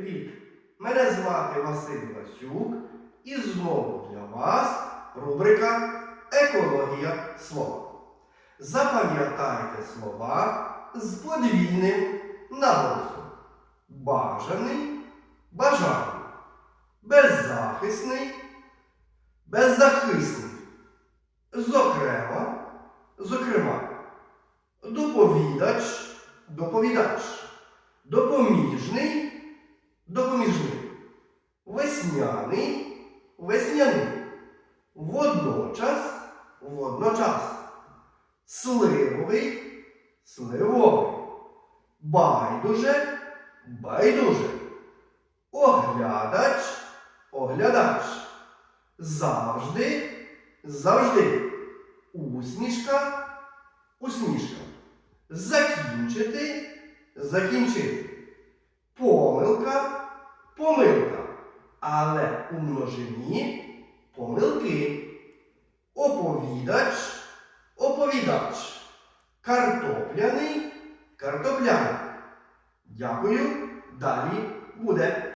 рік. Мене звати Василь Васюк і знову для вас рубрика Екологія слова. Запам'ятайте слова з подвійним наголосом. Бажаний, бажаний, беззахисний, беззахисний. Зокрема, зокрема, доповідач, доповідач, весняний, весняний, водночас, водночас, сливовий, сливовий, байдуже, байдуже, оглядач, оглядач, завжди, завжди, усмішка, усмішка, закінчити, закінчити, помилка, помилка, але у множині помилки, оповідач, оповідач, картопляний, картопляний. Дякую, далі буде.